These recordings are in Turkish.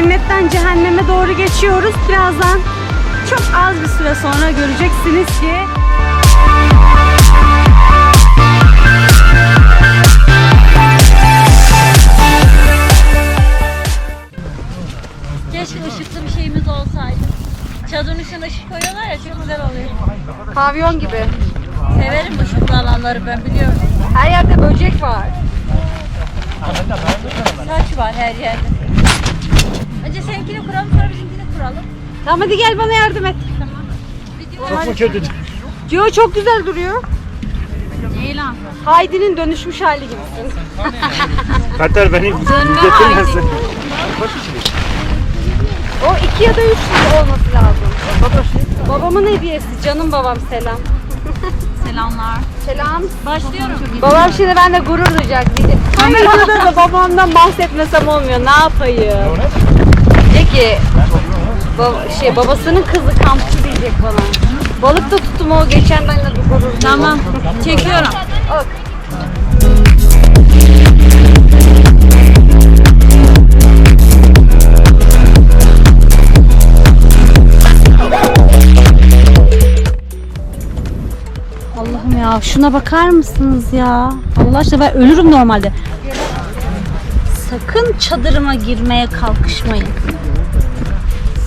Cennetten cehenneme doğru geçiyoruz. Birazdan çok az bir süre sonra göreceksiniz ki Keşke ışıklı bir şeyimiz olsaydı. Çadırın üstüne ışık koyuyorlar ya çok güzel oluyor. pavyon gibi. Severim ışıklı alanları ben biliyorum. Her yerde böcek var. Saç var her yerde. Önce seninkini kuralım sonra bizimkini kuralım. Tamam hadi gel bana yardım et. Video Bu kötü. Yo çok güzel duruyor. Ceylan. Haydi'nin dönüşmüş hali gibisin. Katar beni getirmesin. O iki ya da üç olması lazım. Babamın hediyesi. Canım babam selam. Selamlar. Selam. Başlıyorum. Babam şimdi ben de gurur duyacak diyecek. Kamerada da babamdan bahsetmesem olmuyor. Ne yapayım? Ki baba, şey babasının kızı kampçı diyecek bana. Balık da tuttum o geçen ben de bir gurur. Tamam. Çekiyorum. Ok. Allah'ım ya şuna bakar mısınız ya? Allah aşkına ben ölürüm normalde. Sakın çadırıma girmeye kalkışmayın.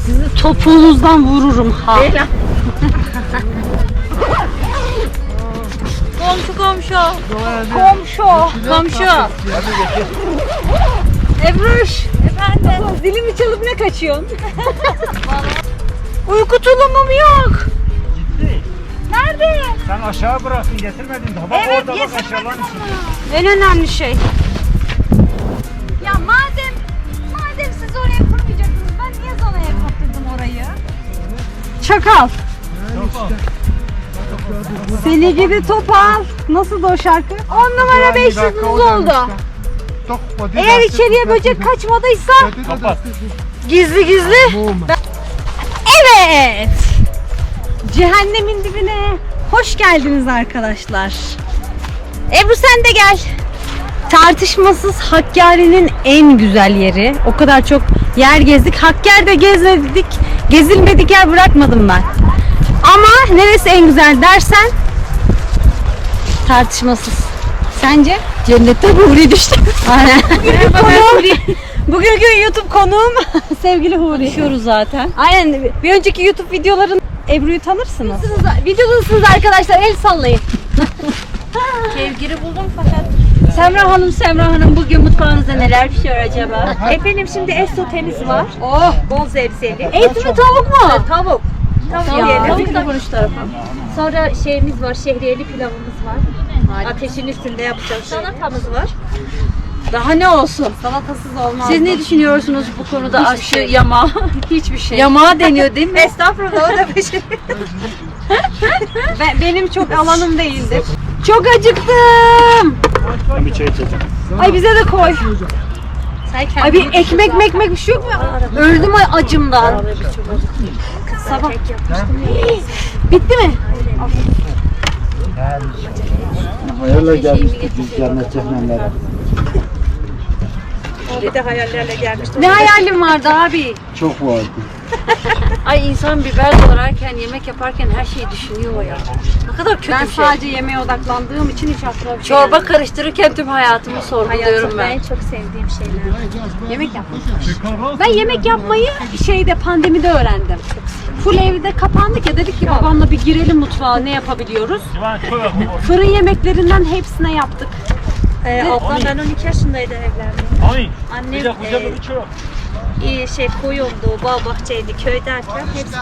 Sizi topuğunuzdan vururum ha. Komşu komşu. Komşu. Komşu. Ebruş. Efendim. Dilimi çalıp ne kaçıyorsun? Uyku tulumum yok. Nerede? Sen aşağı bıraktın getirmedin daha. Bak Evet, orada bak içinde. En önemli şey. Ya madem orayı? Çakal. Seni gidi topal. Nasıl o şarkı? 10 numara 5 yıldız oldu. Eğer içeriye böcek kaçmadıysa gizli gizli. Evet. Cehennemin dibine hoş geldiniz arkadaşlar. Ebru sen de gel. Tartışmasız Hakkari'nin en güzel yeri. O kadar çok yer gezdik. Hakkari'de gezmedik, gezilmedik yer bırakmadım ben. Ama neresi en güzel dersen tartışmasız. Sence? Cennette Huri düştü. Aynen. Konuğum, bugünkü YouTube konuğum sevgili Huri. Konuşuyoruz zaten. Aynen. Bir önceki YouTube videoların Ebru'yu tanırsınız. Videodasınız arkadaşlar. El sallayın. Kevgiri buldum fakat. Semra Hanım, Semra Hanım bugün Mutfağınızda neler pişiyor acaba? Efendim şimdi et sotemiz var. Oh bol sebzeli. Et mi tavuk mu? Tavuk. Tavuk Ya, tavuk da- konuş tarafa. Sonra şeyimiz var, şehriyeli pilavımız var. Ateşin üstünde yapacağız. Salatamız var. Daha ne olsun? Salatasız olmaz. Siz ne düşünüyorsunuz bu konuda aşçı şey. yama? Hiçbir şey. Yamağa deniyor değil mi? Estağfurullah o da bir şey. Ben- benim çok alanım değildir. Çok acıktım. Ben bir çay içeceğim. Ay bize de koy. Ay bir ekmek mekmek bir şey yok mu? Öldüm ay acımdan. Sabah. Bitti mi? Hayırla gelmiştik biz cennet cehennemlere. Bir de hayallerle gelmiştim. Ne hayalim vardı abi? Çok vardı. Ay insan biber doğrarken, yemek yaparken her şeyi düşünüyor ya. Ne kadar kötü Ben bir şey. sadece yemeğe odaklandığım için hiç aklıma bir şey Çorba gelmedi. karıştırırken tüm hayatımı sorguluyorum ben. çok sevdiğim şeyler. Yemek yapmak. Ben yemek yapmayı şeyde pandemide öğrendim. Full evde kapandık ya dedik ki babamla bir girelim mutfağa ne yapabiliyoruz. Fırın yemeklerinden hepsine yaptık. Ee, ablam ben 12 yaşındaydı evlendim. Amin. Annem e, şey koyundu, bağ bahçeydi, köydeyken hepsi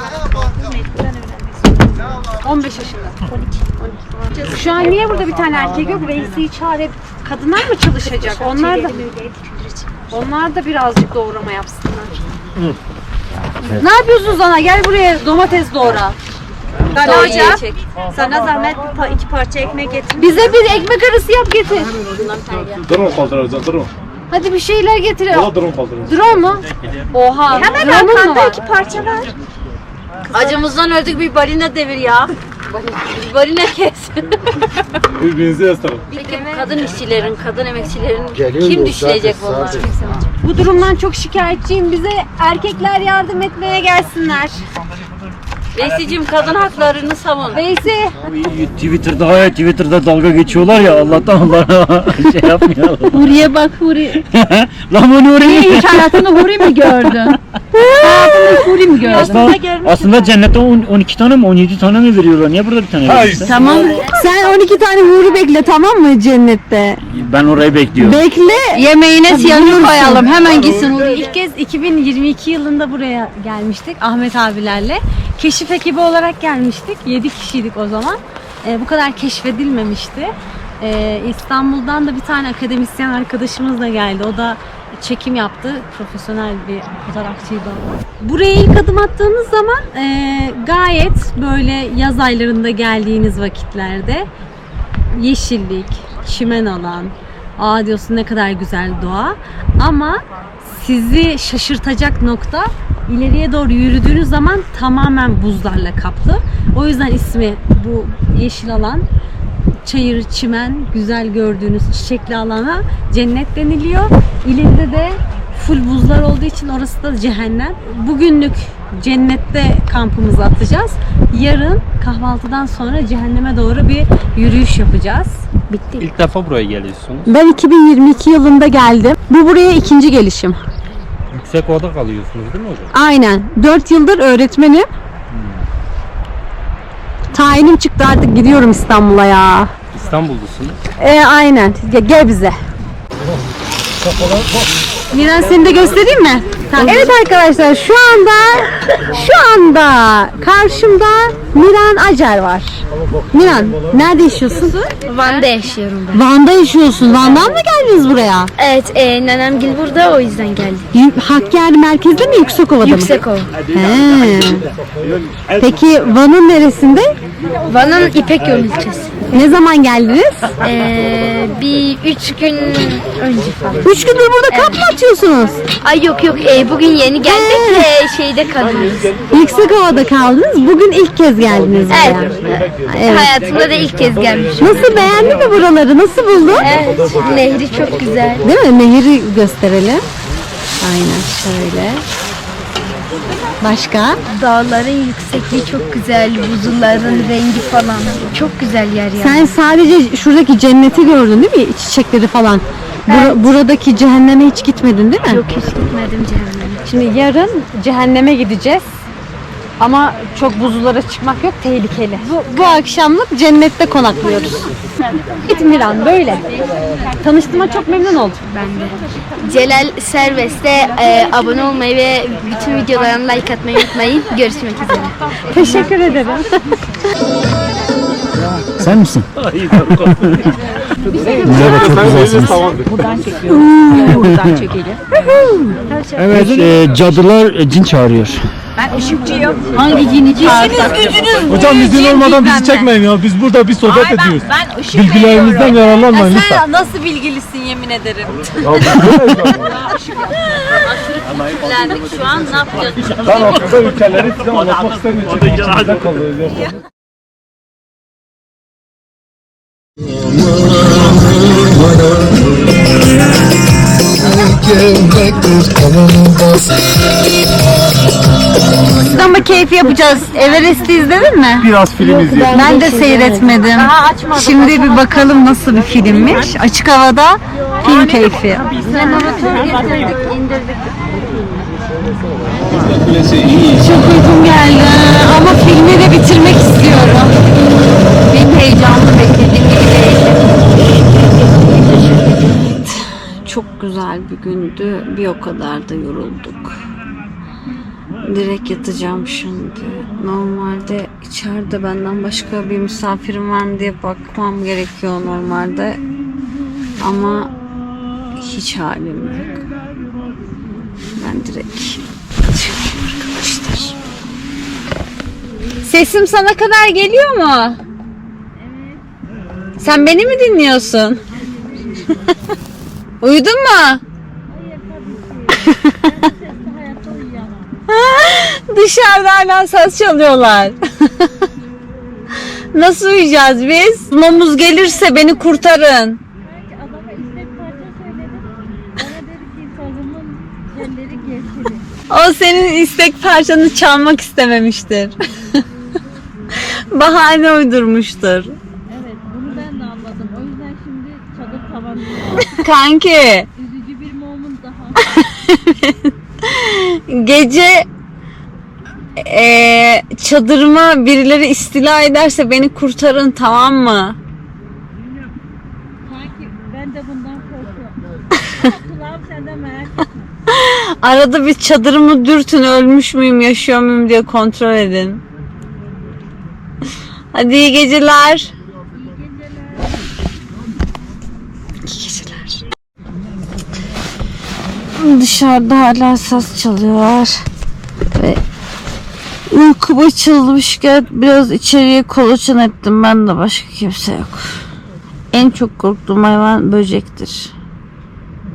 mecburen evlenmek istedim. 15 yaşında. 12. 12. Şu an niye burada bir tane erkek yok? Veysi'yi çağırıp kadınlar mı çalışacak? Onlar da onlar da birazcık doğrama yapsınlar. Ne yapıyorsunuz ana? Gel buraya domates doğra. Sana Doğru hocam, sana zahmet bir pa- iki parça ekmek getir. Bize bir ekmek arası yap getir. Drone kaldıracağız, drone. Hadi bir şeyler getir. Valla drone kaldıracağız. Drone mu? Oha. Hemen drone'un mu arkanda var? iki parça var. Acımızdan öldük bir balina devir ya. Balina kes. Birbirinizi ısırın. Peki kadın işçilerin, kadın emekçilerin Geliyor kim sadece. Kimse olmayacak. Bu durumdan çok şikayetçiyim. Bize erkekler yardım etmeye gelsinler. Veysi'cim kadın haklarını savun. Veysi. Twitter'da ya Twitter'da dalga geçiyorlar ya Allah'tan onlara şey yapmayalım. Huriye bak Huri. Lan bu Nuri. Hiç hayatını Huri mi gördün? hayatını Huri mi gördün? Aslında, aslında cennette on- 12 tane mi 17 tane mi veriyorlar? Niye burada bir tane veriyorlar? Tamam. Sen 12 tane huri bekle tamam mı cennette? Ben orayı bekliyorum. Bekle. Yemeğine siyanür koyalım. Hemen gitsin. İlk kez 2022 yılında buraya gelmiştik Ahmet abilerle. Keşif ekibi olarak gelmiştik. 7 kişiydik o zaman. Ee, bu kadar keşfedilmemişti. Ee, İstanbul'dan da bir tane akademisyen arkadaşımız da geldi. O da çekim yaptı. Profesyonel bir fotoğrafçıydı o. Buraya ilk adım attığınız zaman e, gayet böyle yaz aylarında geldiğiniz vakitlerde yeşillik, çimen alan, aa diyorsun ne kadar güzel doğa ama sizi şaşırtacak nokta ileriye doğru yürüdüğünüz zaman tamamen buzlarla kaplı. O yüzden ismi bu yeşil alan çayır, çimen, güzel gördüğünüz çiçekli alana cennet deniliyor. İleride de full buzlar olduğu için orası da cehennem. Bugünlük cennette kampımızı atacağız. Yarın kahvaltıdan sonra cehenneme doğru bir yürüyüş yapacağız. Bitti. İlk defa buraya geliyorsunuz. Ben 2022 yılında geldim. Bu buraya ikinci gelişim. Yüksek oda kalıyorsunuz değil mi hocam? Aynen. 4 yıldır öğretmenim. Tayinim çıktı artık gidiyorum İstanbul'a ya. İstanbul'dusunuz. E, aynen. Ge- Gel bize. Miran seni de göstereyim mi? Evet arkadaşlar şu anda şu anda karşımda Miran Acar var. Miran nerede yaşıyorsun? Van'da yaşıyorum ben. Van'da yaşıyorsun. Van'dan mı geldiniz buraya? Evet, e, nenemgil burada o yüzden geldim. Hakkari merkezde mi Yüksekova'da mı? Yüksekova. He. Peki Van'ın neresinde? Van'ın İpek Yolu ilçesi. Ne zaman geldiniz? E, bir üç gün önce falan. Üç gündür burada kamp mı atıyorsunuz? Ay yok yok, e, bugün yeni geldik ve şeyde kalıyoruz. Yüksekova'da kaldınız. Bugün ilk kez geldiniz buraya. Evet. Evet. Hayatımda da ilk kez gelmişim. Nasıl beğendin mi buraları? Nasıl buldun? Evet, nehri çok güzel. Değil mi? Nehri gösterelim. Aynen şöyle. Başka? Dağların yüksekliği çok güzel, buzulların rengi falan. Çok güzel yer yani. Sen sadece şuradaki cenneti gördün değil mi? Çiçekleri falan. Bura- buradaki cehenneme hiç gitmedin değil mi? Yok hiç gitmedim cehenneme. Şimdi yarın cehenneme gideceğiz. Ama çok buzullara çıkmak yok, tehlikeli. Bu, bu akşamlık cennette konaklıyoruz. Git Miran, böyle. Tanıştığıma çok memnun oldum. Ben de. Celal Servest'e e, abone olmayı ve bütün videolarına like atmayı unutmayın. Görüşmek üzere. Teşekkür ederim. Sen misin? Evet, e, cadılar e, cin çağırıyor. Hocam izin olmadan bizi çekmeyin ya. Biz burada bir sohbet ediyoruz. Ben ışık Bilgilerimizden yararlanmayın lütfen. Sen nasıl bilgilisin yemin ederim. Kirlendik şu an ne yapacağız? Ben aslında ülkeleri size anlatmak istediğim için içimizde kalıyor. Ama keyfi yapacağız. Everest'i izledin mi? Biraz film izleyelim. Ben de seyretmedim. Şimdi bir bakalım nasıl bir filmmiş. Açık havada film keyfi. Çok uykum geldi ama filmi de bitirmek istiyorum. Benim heyecanlı beklediğim gibi değil. Çok güzel bir gündü. Bir o kadar da yorulduk. Direkt yatacağım şimdi. Normalde içeride benden başka bir misafirim var mı diye bakmam gerekiyor normalde. Ama hiç halim yok. Ben direkt yatıyorum arkadaşlar. Sesim sana kadar geliyor mu? Sen beni mi dinliyorsun? Uyudun mu? Dışarıda hala ses çalıyorlar. Nasıl uyuyacağız biz? Mumuz gelirse beni kurtarın. Adama istek parça söyledim. Bana dedi ki salımın jelleri gevşedi. O senin istek parçanı çalmak istememiştir. Bahane uydurmuştur. Evet bunu ben de anladım. O yüzden şimdi çadır tavanı Kanki üzücü bir moment daha. gece eee çadırıma birileri istila ederse beni kurtarın tamam mı? Sanki ben de bundan korkuyorum. Kulağım senden merak etme. Arada bir çadırımı dürtün ölmüş müyüm yaşıyor muyum diye kontrol edin. Hadi iyi geceler. İyi geceler. Dışarıda hala ses çalıyor. Ve uykum açılmışken biraz içeriye kolaçan ettim. Ben de başka kimse yok. En çok korktuğum hayvan böcektir.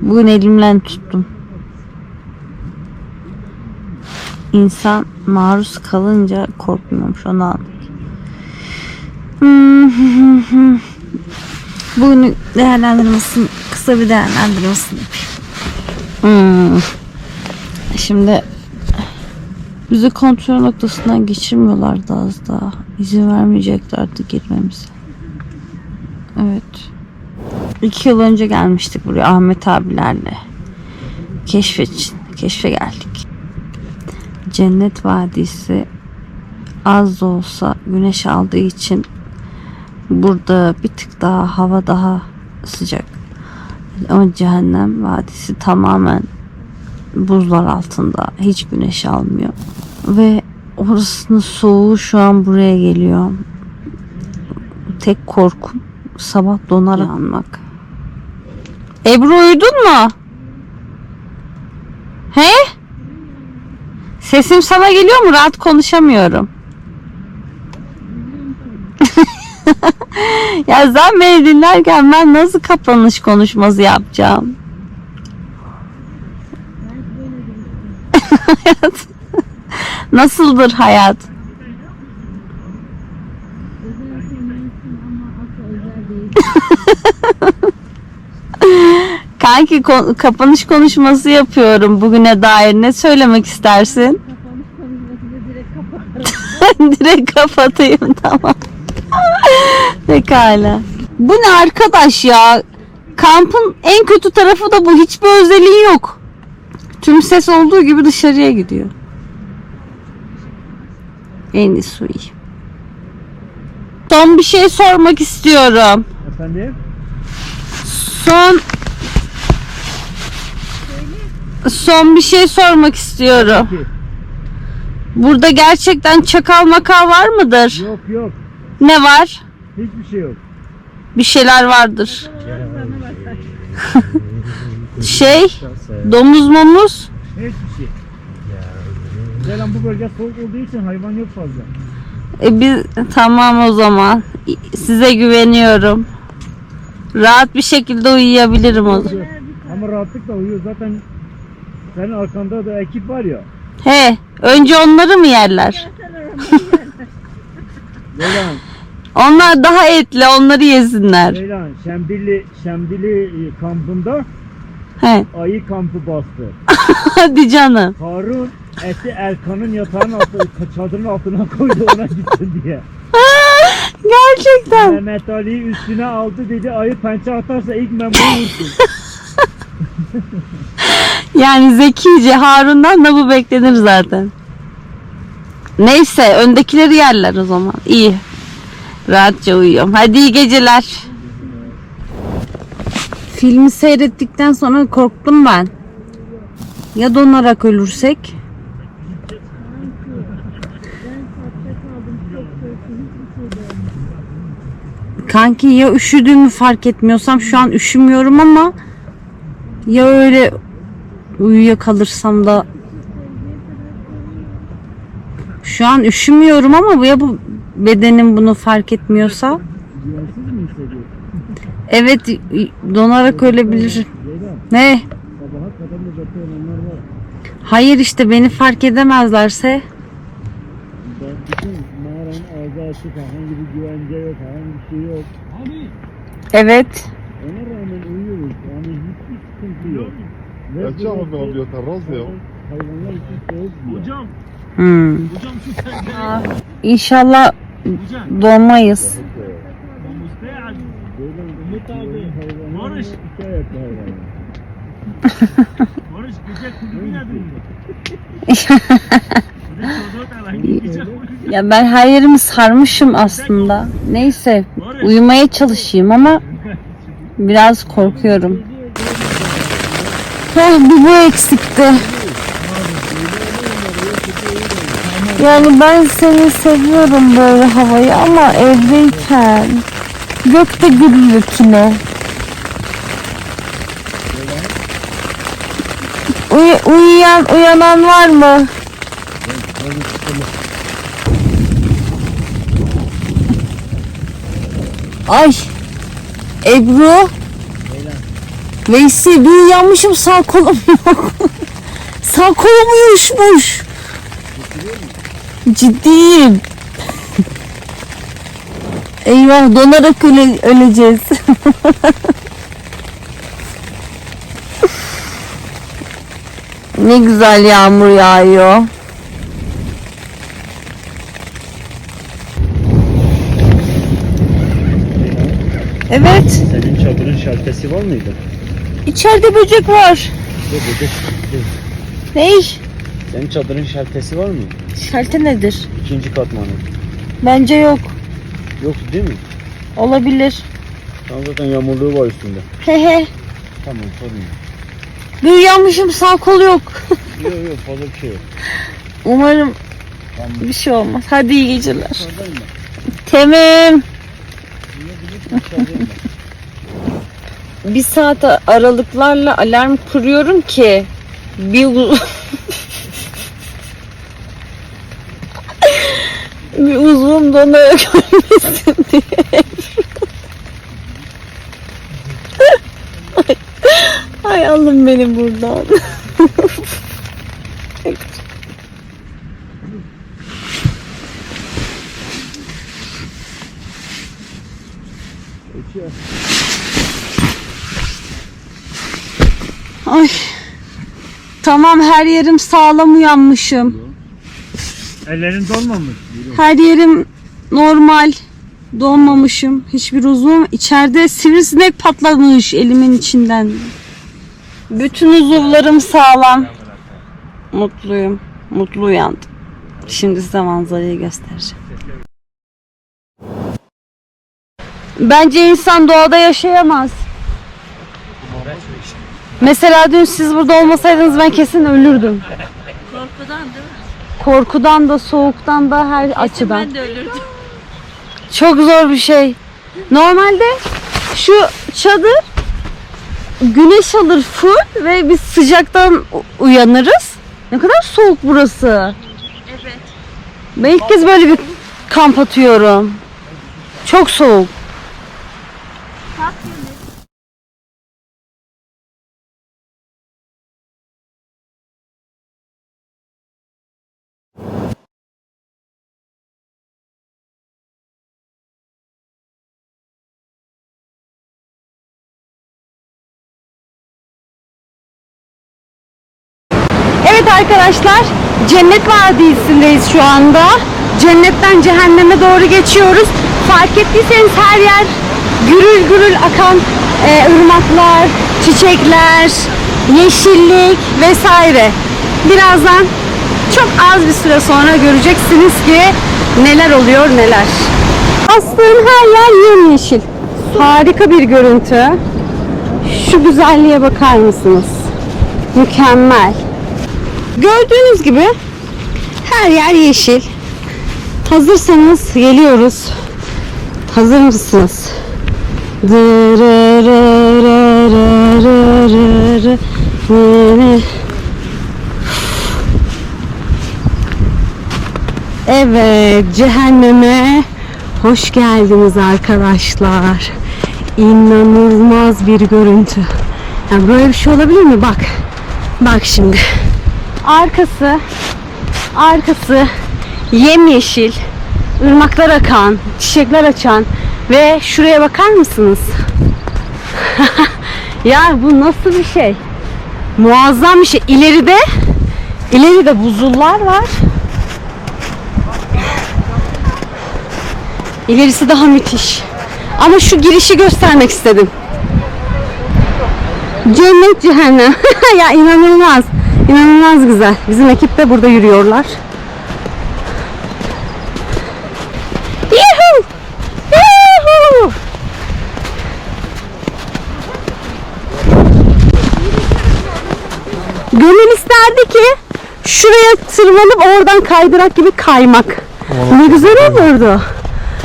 Bugün elimle tuttum. İnsan maruz kalınca korkmuyormuş onu anladım. Bugün değerlendirmesini, kısa bir değerlendirmesini yapayım. Hmm. Şimdi bizi kontrol noktasından geçirmiyorlardı az daha. İzin vermeyeceklerdi girmemize. Evet. İki yıl önce gelmiştik buraya Ahmet abilerle. Keşfe için. Keşfe geldik. Cennet Vadisi az da olsa güneş aldığı için burada bir tık daha hava daha sıcak. Ama Cehennem Vadisi tamamen buzlar altında. Hiç güneş almıyor. Ve orasının soğuğu şu an buraya geliyor. Tek korkum sabah donar yanmak. Ebru uyudun mu? He? Sesim sana geliyor mu? Rahat konuşamıyorum. ya sen beni dinlerken ben nasıl kapanış konuşması yapacağım? Hayat. Nasıldır hayat? Kanki kon- kapanış konuşması yapıyorum bugüne dair. Ne söylemek istersin? direkt kapatayım tamam. Pekala. Bu ne arkadaş ya? Kampın en kötü tarafı da bu. Hiçbir özelliği yok. Tüm ses olduğu gibi dışarıya gidiyor. En iyisi uyuyayım. Son bir şey sormak istiyorum. Efendim? Son Son bir şey sormak istiyorum. Burada gerçekten çakal makal var mıdır? Yok yok. Ne var? Hiçbir şey yok. Bir şeyler vardır. şey, domuz momuz. Hiçbir şey. Ceylan bu bölge soğuk olduğu için hayvan yok fazla. E biz tamam o zaman. Size güveniyorum. Rahat bir şekilde uyuyabilirim o zaman. Ama rahatlıkla uyuyor. Zaten senin arkanda da ekip var ya. He, önce onları mı yerler? Ceylan, Onlar daha etli, onları yesinler. Ceylan, Şembili, Şembili e, kampında He, ayı kampı bastı. hadi canım. Harun eti Erkan'ın yatağın altı, çadırın altına koydu ona gitsin diye. Gerçekten. Mehmet Ali'yi üstüne aldı dedi ayı pençe atarsa ilk ben bunu vursun. Yani zekice Harun'dan da bu beklenir zaten. Neyse öndekileri yerler o zaman. İyi. Rahatça uyuyorum. Hadi iyi geceler. Filmi seyrettikten sonra korktum ben. Ya donarak ölürsek? Kanki ya üşüdüğümü fark etmiyorsam şu an üşümüyorum ama ya öyle uyuyakalırsam da şu an üşümüyorum ama bu ya bu bedenim bunu fark etmiyorsa? Evet donarak ölebilir. Ne? Hayır işte beni fark edemezlerse. Evet. Ona rağmen uyuyoruz. Yani hiçbir sıkıntı yok. Ve Lecamo burası abbiamo avviato a Roseo. Hayvanlar için soğuk bir yer. Hmm. İnşallah donmayız. Barış. İki ayaklı hayvanlar. Ya ben her yerimi sarmışım aslında. Neyse uyumaya çalışayım ama biraz korkuyorum. Heh, bir bu eksikti. Yani ben seni seviyorum böyle havayı ama evdeyken gökte gürülür kine. Uy- uyuyan uyanan var mı? Ay. Ebru. Veysi bir uyanmışım sağ kolum yok. sağ kolum uyuşmuş. Ciddiyim. Eyvah donarak öle, öleceğiz. ne güzel yağmur yağıyor. Evet. Senin çadırın şaltesi var mıydı? İçeride böcek var. Yok böcek. Ney? Senin çadırın şaltesi var mı? Şalte nedir? İkinci katmanı. Bence yok. Yok değil mi? Olabilir. Tam zaten yağmurluğu var üstünde. Hehe. Tamam sorun yok. Bir uyanmışım sağ kol yok. Yok yok fazla bir şey yok. Umarım bir şey olmaz. Hadi iyi geceler. Tamam. bir saat aralıklarla alarm kuruyorum ki bir bir uzvum donarak ölmesin diye. Ay, ay alın beni buradan. Ay. Tamam her yerim sağlam uyanmışım. Ellerin dolmamış. Her yerim normal. Donmamışım. Hiçbir uzuvum. İçeride sivrisinek patlamış elimin içinden. Bütün uzuvlarım sağlam. Mutluyum. Mutlu uyandım. Şimdi size manzarayı göstereceğim. Bence insan doğada yaşayamaz. Mesela dün siz burada olmasaydınız ben kesin ölürdüm. Korkudan da soğuktan da her açıdan. Ben de ölürdüm. Çok zor bir şey. Normalde şu çadır güneş alır full ve biz sıcaktan uyanırız. Ne kadar soğuk burası. Evet. Ben ilk kez böyle bir kamp atıyorum. Çok soğuk. Evet arkadaşlar, Cennet Vadisi'ndeyiz şu anda. Cennetten cehenneme doğru geçiyoruz. Fark ettiyseniz her yer gürül gürül akan e, ırmaklar, çiçekler, yeşillik vesaire. Birazdan çok az bir süre sonra göreceksiniz ki neler oluyor neler. Bastığım her yer yemyeşil. Harika bir görüntü. Şu güzelliğe bakar mısınız? Mükemmel. Gördüğünüz gibi her yer yeşil. Hazırsanız geliyoruz. Hazır mısınız? Evet, cehenneme hoş geldiniz arkadaşlar. İnanılmaz bir görüntü. Yani böyle bir şey olabilir mi? Bak. Bak şimdi. Arkası arkası yemyeşil. ırmaklar akan, çiçekler açan ve şuraya bakar mısınız? ya bu nasıl bir şey? Muazzam bir şey. İleride ileride buzullar var. İlerisi daha müthiş. Ama şu girişi göstermek istedim. Cennet cehennem. ya inanılmaz. İnanılmaz güzel. Bizim ekip de burada yürüyorlar. Yuhu! Yuhu! Gönül isterdi ki şuraya tırmanıp oradan kaydırak gibi kaymak. Ne güzel olurdu.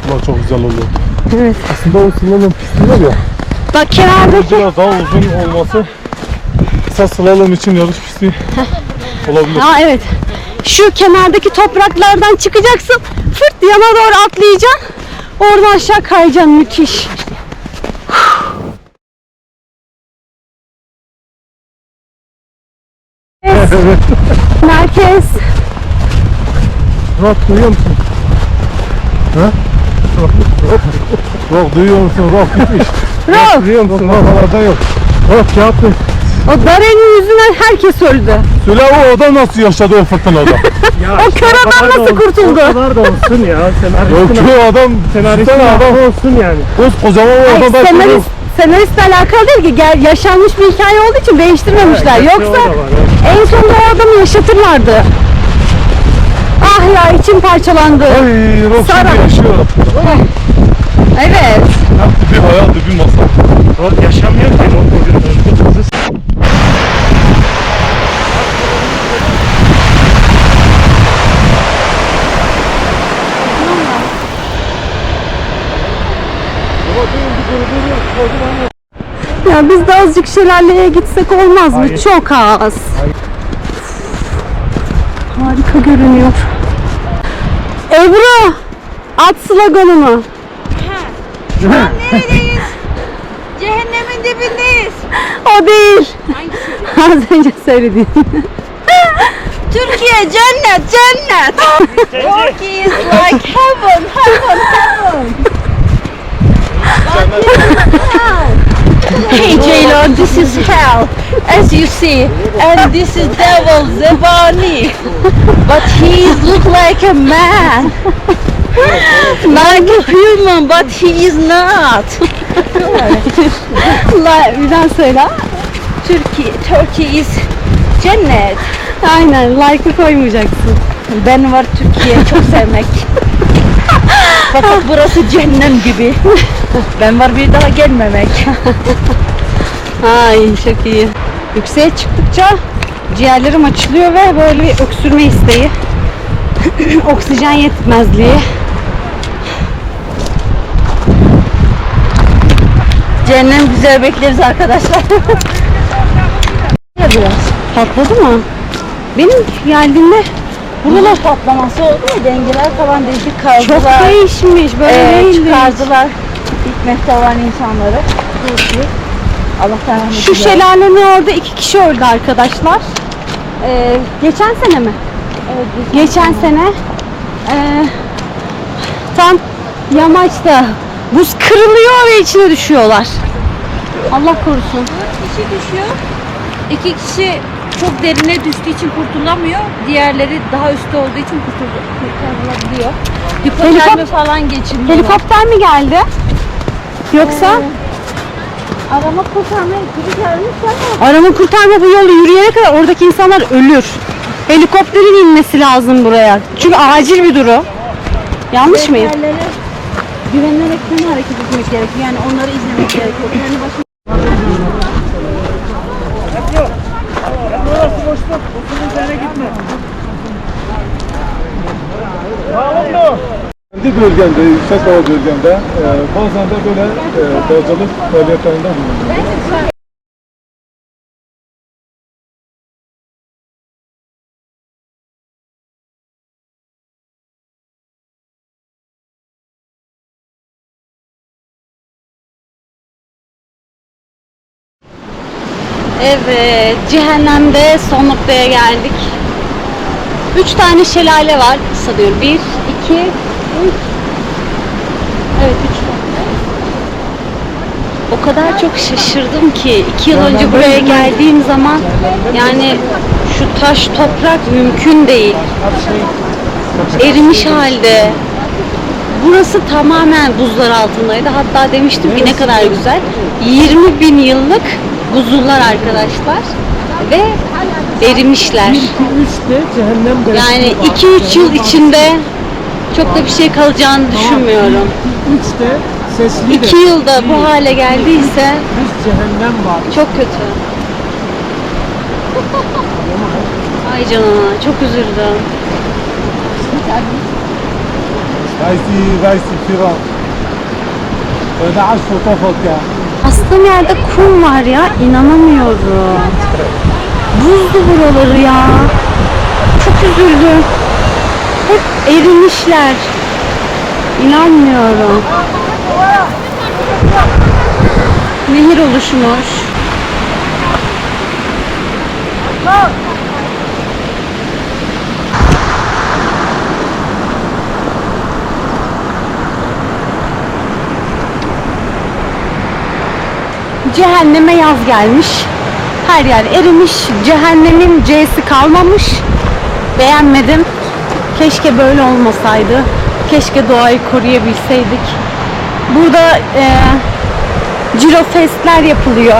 Bunlar çok güzel oldu. Evet. Aslında o slalom pisti var ya. Bak kenardaki Biraz daha uzun olması kısa slalom için yarış pisti olabilir. Ha evet. Şu kenardaki topraklardan çıkacaksın. Fırt yana doğru atlayacaksın. Oradan aşağı kayacaksın. Müthiş. evet. Merkez. Murat duyuyor musun? Ha? Rock duyuyor musun? Rock gitmiş. Rock. Duyuyor musun? Rock yok. Rock yaptı. O Daren'in yüzünden herkes öldü. Söyle o adam nasıl yaşadı o fırtınada? O kör adam nasıl kurtuldu? O kadar da olsun ya. Yok Senaristin, ki o adam senaristin adam adam olsun yani. koskocaman o Ay, adam da senarist, senaristle alakalı değil ki. Gel, yaşanmış bir hikaye olduğu için değiştirmemişler. Evet, Yoksa o da var, evet. en sonunda o adamı yaşatırlardı. Ah ya içim parçalandı. Ay Sara. şimdi yaşıyor. Evet. Bir hayal bir masal. O yaşamıyor ki. O bugün öldü kızı. Ya biz de azıcık şelaleye gitsek olmaz mı? Hayır. Çok az. Harika görünüyor. Ebru! At sloganını. Neredeyiz? Cehennemin dibindeyiz. O değil. Az önce söylediğin. Türkiye cennet cennet. Turkey is like heaven heaven heaven. Hey J-Lo, this is hell, as you see, and this is devil Zebani, but he look like a man, like a human, but he is not. La, bir daha söyle. Turkey, Turkey is cennet. Aynen. Like'ı koymayacaksın. Ben var Türkiye çok sevmek. Fakat burası cehennem gibi. Ben var bir daha gelmemek. Ay çok iyi. Yükseğe çıktıkça ciğerlerim açılıyor ve böyle bir öksürme isteği. Oksijen yetmezliği. Cehennem güzel bekleriz arkadaşlar. Patladı mı? Benim geldiğimde Buralar patlaması oldu ya dengeler falan değişik çok kaldılar. değişmiş. Böyle Ee, değildi. çıkardılar hikmette olan insanları. Turkey. Allah rahmet Şu şelalenin orada iki kişi öldü arkadaşlar. Ee, geçen sene mi? geçen sene ee, tam yamaçta buz kırılıyor ve içine düşüyorlar. Allah korusun. kişi düşüyor. İki kişi çok derine düştüğü için kurtulamıyor. Diğerleri daha üstte olduğu için kurtul- kurtarılabiliyor. Hipotermi Helikop- falan geçirmiyor. Helikopter mi geldi? Yoksa Arama kurtarma ekibi gelmiş ama arama kurtarma bu yolu yürüyene kadar oradaki insanlar ölür. Helikopterin inmesi lazım buraya. Çünkü acil bir durum. Yanlış mıyım? yerlere güvenilerek mi hareket etmek gerekiyor? Yani onları izlemek gerekiyor. Yani başka Bravo! Kendi bölgemde, yüksek hava bölgemde e, bazen de böyle e, dağcılık faaliyetlerinde bulunuyorum. Evet, cehennemde son noktaya geldik. Üç tane şelale var sanıyorum. Bir, 2 3 Evet 3 O kadar çok şaşırdım ki 2 yıl önce buraya geldiğim zaman yani şu taş toprak mümkün değil. Erimiş halde. Burası tamamen buzlar altındaydı. Hatta demiştim ki ne kadar güzel. 20 bin yıllık buzullar arkadaşlar. Ve erimişler. Yani 2-3 yıl içinde çok da bir şey kalacağını düşünmüyorum. Üçte sesli 2 yılda bu hale geldiyse Üç cehennem var. çok kötü. Ay canına çok üzüldüm. Raysi, Raysi Firan. Öyle aç fotoğraf ya. Bastığım yerde kum var ya inanamıyorum. Buzlu buraları ya. Erimişler. İnanmıyorum. Nehir oluşmuş. Cehenneme yaz gelmiş. Her yer erimiş. Cehennemin C'si kalmamış. Beğenmedim. Keşke böyle olmasaydı. Keşke doğayı koruyabilseydik. Burada e, Ciro Festler yapılıyor.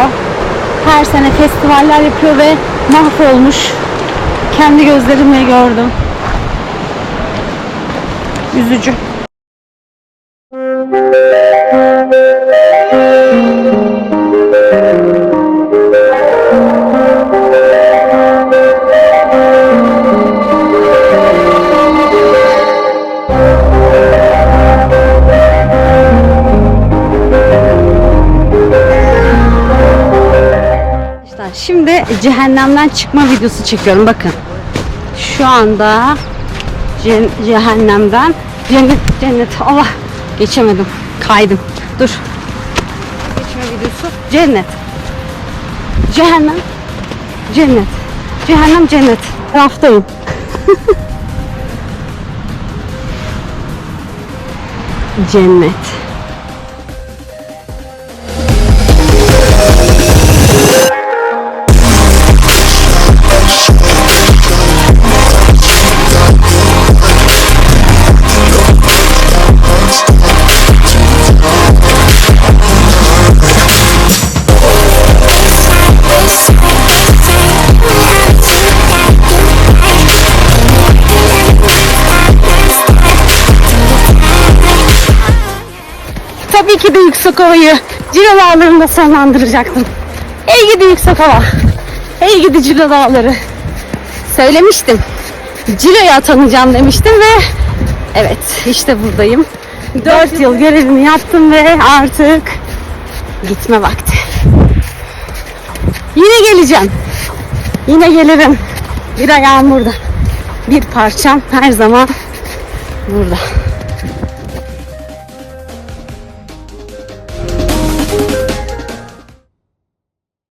Her sene festivaller yapıyor ve mahvolmuş. Kendi gözlerimle gördüm. Üzücü. Cehennemden çıkma videosu çekiyorum bakın. Şu anda ce- cehennemden cennet cennet Allah! Geçemedim kaydım. Dur. Geçme videosu cennet. Cehennem cennet. Cehennem cennet. Taraftayım. Cennet yüksek havayı Ciro Dağları'nda sonlandıracaktım. Ey gidi yüksek hava. Ey gidi Ciro Dağları. Söylemiştim. Ciro'ya atanacağım demiştim ve evet işte buradayım. 4 yıl görevimi yaptım ve artık gitme vakti. Yine geleceğim. Yine gelirim. Bir ayağım burada. Bir parçam her zaman burada.